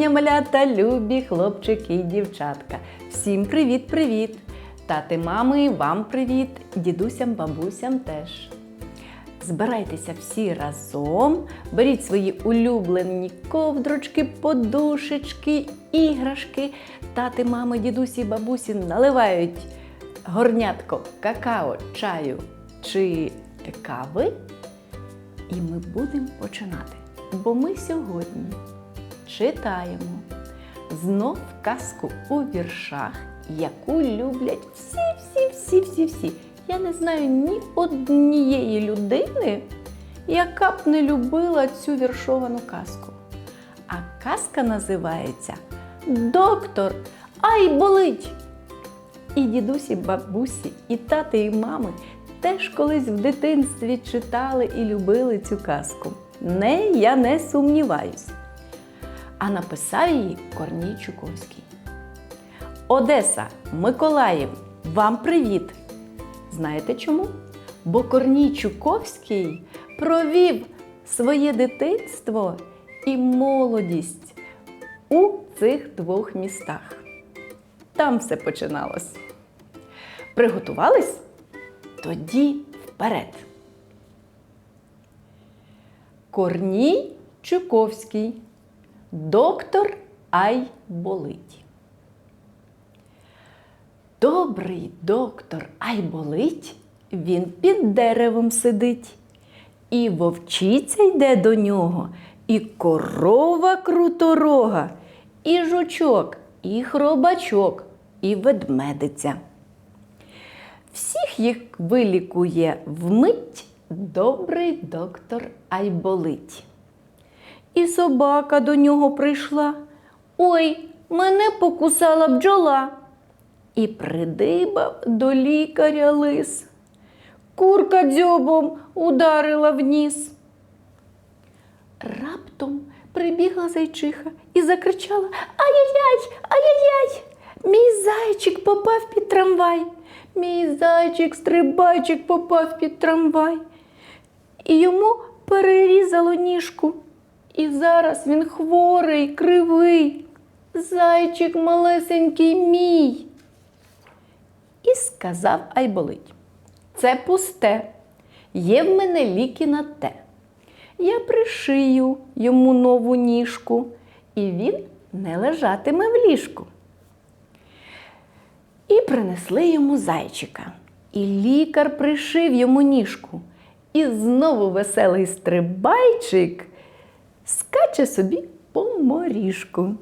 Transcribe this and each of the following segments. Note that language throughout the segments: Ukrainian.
Дня, малята, любі хлопчики і дівчатка. Всім привіт-привіт! Тати, мами, вам привіт, дідусям, бабусям теж. Збирайтеся всі разом, беріть свої улюблені ковдрочки, подушечки, іграшки. Тати, мами, дідусі, бабусі наливають горнятко какао, чаю чи кави. І ми будемо починати. Бо ми сьогодні читаємо знов казку у віршах, яку люблять всі-всі-всі-всі-всі. Я не знаю ні однієї людини, яка б не любила цю віршовану казку. А казка називається Доктор, ай болить! І дідусі, бабусі, і тати, і мами теж колись в дитинстві читали і любили цю казку. Не, я не сумніваюсь. А написав її Корній Чуковський. Одеса, Миколаїв, вам привіт! Знаєте чому? Бо Корній Чуковський провів своє дитинство і молодість у цих двох містах. Там все починалось. Приготувались? Тоді вперед. Корній Чуковський. Доктор Ай болить. Добрий доктор Ай болить, він під деревом сидить. І вовчиця йде до нього, і корова круторога, і жучок, і хробачок, і ведмедиця. Всіх їх вилікує вмить добрий доктор Айболить. І собака до нього прийшла. Ой, мене покусала бджола. І придибав до лікаря лис. Курка дзьобом ударила в ніс. Раптом прибігла зайчиха і закричала Ай-яй-яй, ай-яй-яй! Мій зайчик попав під трамвай. Мій зайчик стрибайчик попав під трамвай. І йому перерізало ніжку. І зараз він хворий, кривий. Зайчик малесенький мій. І сказав Айболить. Це пусте. Є в мене ліки на те. Я пришию йому нову ніжку, і він не лежатиме в ліжку. І принесли йому зайчика. І лікар пришив йому ніжку. І знову веселий стрибайчик скаче собі по моріжку.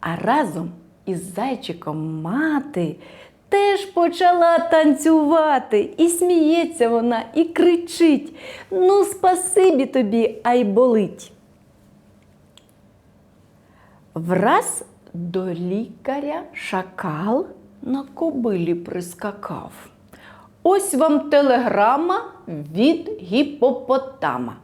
А разом із зайчиком мати теж почала танцювати. І сміється вона, і кричить: Ну, спасибі тобі, ай болить. Враз до лікаря шакал на кобилі прискакав. Ось вам телеграма від гіпопотама.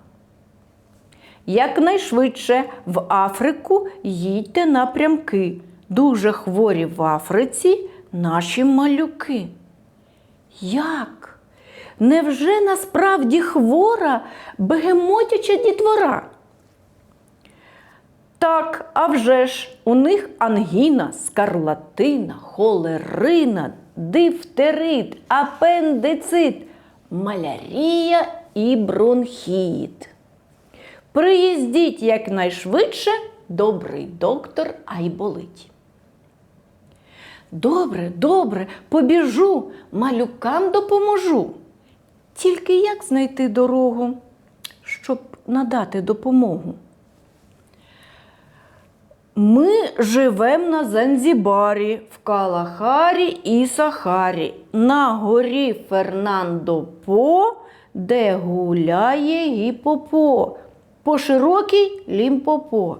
Якнайшвидше в Африку їдьте напрямки. Дуже хворі в Африці наші малюки. Як? Невже насправді хвора бегемотяча дітвора? Так, а вже ж, у них ангіна, скарлатина, холерина, дифтерит, апендицит, малярія і бронхіт. Приїздіть якнайшвидше, добрий доктор Айболить. Добре, добре, побіжу, малюкам допоможу. Тільки як знайти дорогу, щоб надати допомогу? Ми живемо на Занзібарі, в Калахарі і Сахарі, на горі Фернандо По, де гуляє гіпопо, по широкій лімпопо.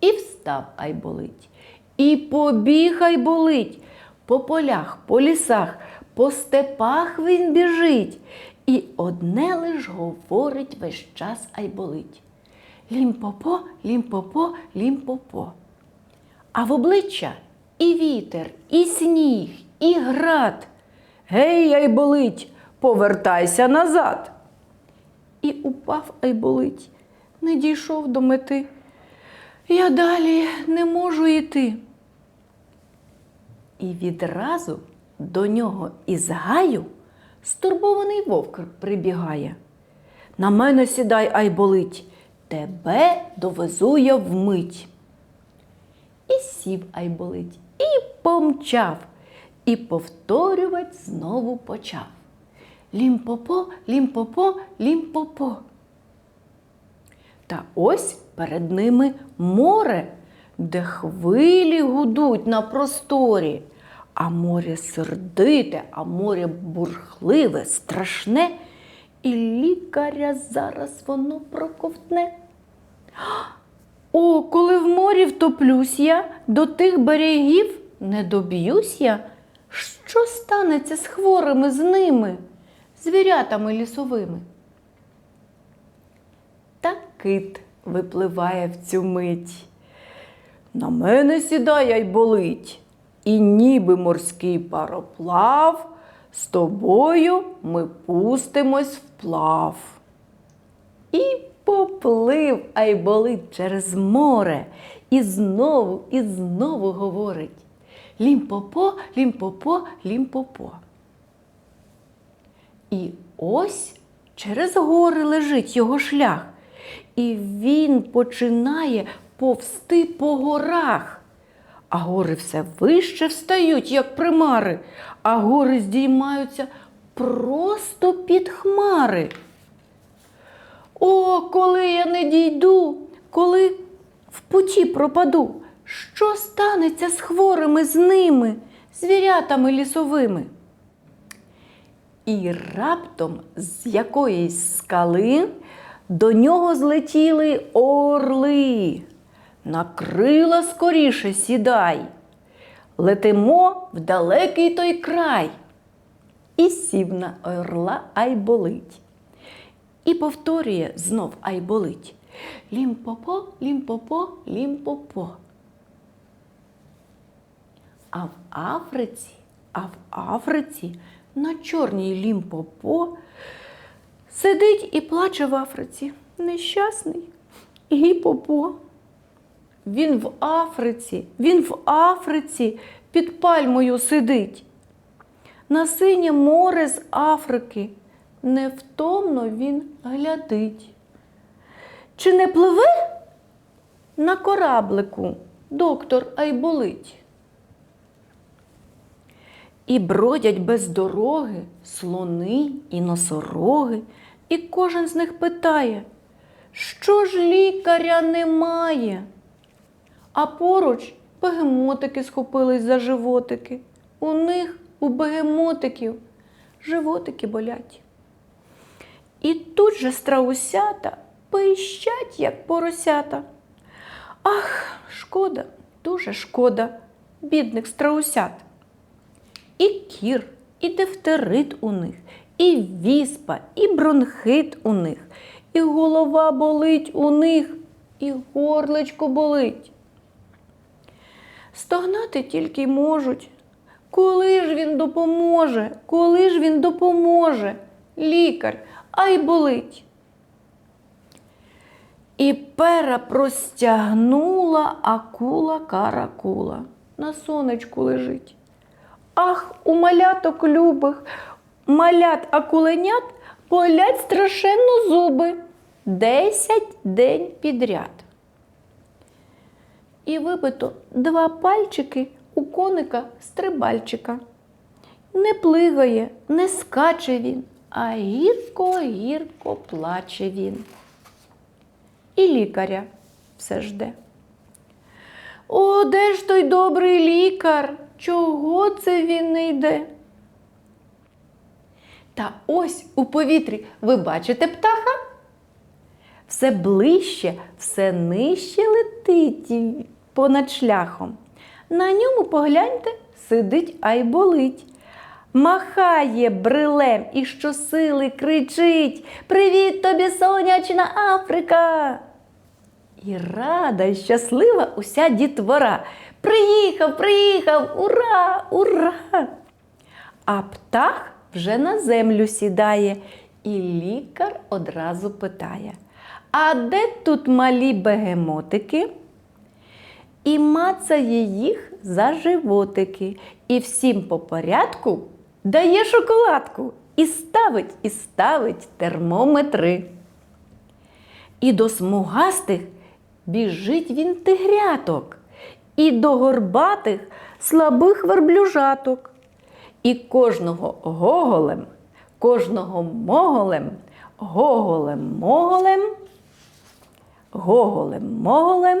І встав Айболить, і побіг Айболить, по полях, по лісах, по степах він біжить, і одне лиш говорить весь час Айболить. Лімпопо, лімпопо, лімпопо. А в обличчя і вітер, і сніг, і град. Гей, Айболить, повертайся назад. І упав Айболить не дійшов до мети. Я далі не можу йти. І відразу до нього із гаю стурбований вовк прибігає. На мене сідай, ай болить, тебе довезу я вмить. І сів ай болить, і помчав, і повторювать знову почав. Лімпопо, лімпопо, лімпопо. Та ось перед ними море, де хвилі гудуть на просторі, а море сердите, а море бурхливе, страшне, і лікаря зараз воно проковтне. О, коли в морі втоплюсь я, до тих берегів не доб'юсь я. Що станеться з хворими з ними, звірятами лісовими? Та кит випливає в цю мить. На мене сідає й болить, і ніби морський пароплав, з тобою ми пустимось вплав. І поплив Айболит через море, і знову, і знову говорить Лімпопо, лімпопо, лімпопо. І ось через гори лежить його шлях, і він починає повсти по горах. А гори все вище встають, як примари, а гори здіймаються просто під хмари. О, коли я не дійду, коли в путі пропаду, що станеться з хворими з ними, звірятами лісовими? І раптом з якоїсь скали до нього злетіли орли. На крила скоріше сідай. Летимо в далекий той край. І сів на орла ай болить. І повторює знов ай болить. Лімпопо, лімпопо, лімпопо. А в Африці, а в Африці на чорній лімпопо сидить і плаче в Африці. Нещасний гіпопо. Він в Африці, він в Африці під пальмою сидить. На синє море з Африки невтомно він глядить. Чи не пливе на кораблику доктор Айболить? І бродять без дороги слони і носороги, і кожен з них питає, що ж лікаря немає? А поруч бегемотики схопились за животики. У них, у бегемотиків, животики болять. І тут же страусята пищать, як поросята. Ах, шкода, дуже шкода, бідних страусят. І кір, і дифтерит у них, і віспа, і бронхит у них, і голова болить у них, і горлечко болить. Стогнати тільки й можуть. Коли ж він допоможе? Коли ж він допоможе? Лікар, ай болить. І пера простягнула акула каракула. На сонечку лежить. Ах, у маляток любих, малят акуленят болять страшенно зуби. Десять день підряд. І вибито два пальчики у коника стрибальчика. Не плигає, не скаче він, а гірко-гірко плаче він. І лікаря все жде. О, де ж той добрий лікар? Чого це він не йде? Та ось у повітрі ви бачите птаха? Все ближче, все нижче летить понад шляхом. На ньому погляньте, сидить ай болить. Махає брилем і щосили кричить Привіт тобі, сонячна Африка! І рада, й щаслива уся дітвора. Приїхав, приїхав, ура, ура! А птах вже на землю сідає І лікар одразу питає: А де тут малі бегемотики? І мацає їх за животики. І всім по порядку дає шоколадку. І ставить, і ставить термометри. І до смугастих біжить він тигряток, і до горбатих слабих верблюжаток. І кожного гоголем, кожного моголем, гоголем моголем, гоголем моголем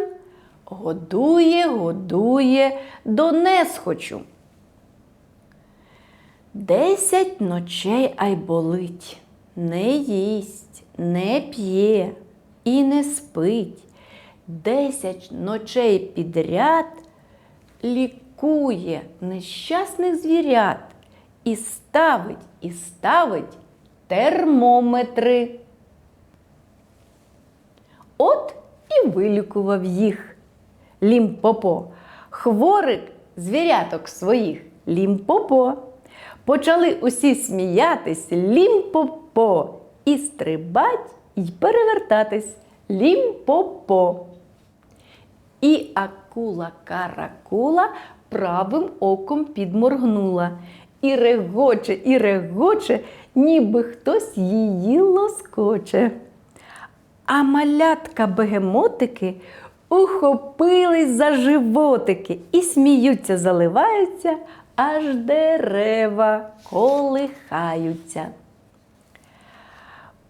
годує, годує до несхочу. Десять ночей ай болить, не їсть, не п'є і не спить. Десять ночей підряд лікує нещасних звірят і ставить, і ставить термометри. От і вилікував їх Лімпопо. Хворих звіряток своїх Лімпопо. Почали усі сміятись Лімпопо і стрибать і перевертатись Лімпопо. І акула каракула правим оком підморгнула. І регоче, і регоче, ніби хтось її лоскоче. А малятка бегемотики ухопились за животики і сміються, заливаються, аж дерева колихаються.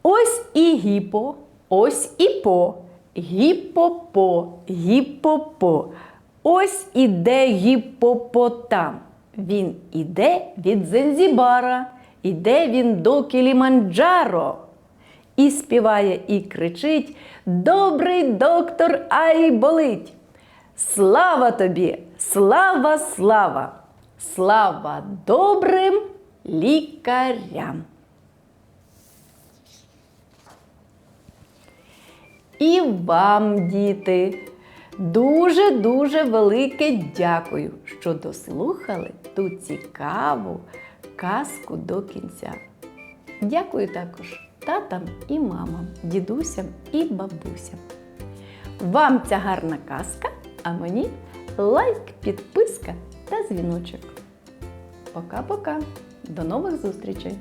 Ось і гіпо, ось і по, гіпопо, гіпопо. Ось іде гіпопотам. Він іде від Зензібара, іде він до Кіліманджаро. І співає, і кричить: Добрий доктор, ай болить! Слава тобі! Слава, слава! Слава добрим лікарям! І вам, діти, дуже-дуже велике дякую, що дослухали ту цікаву казку до кінця. Дякую також татам і мамам, дідусям і бабусям. Вам ця гарна казка, а мені лайк, підписка та дзвіночок. Пока-пока. До нових зустрічей!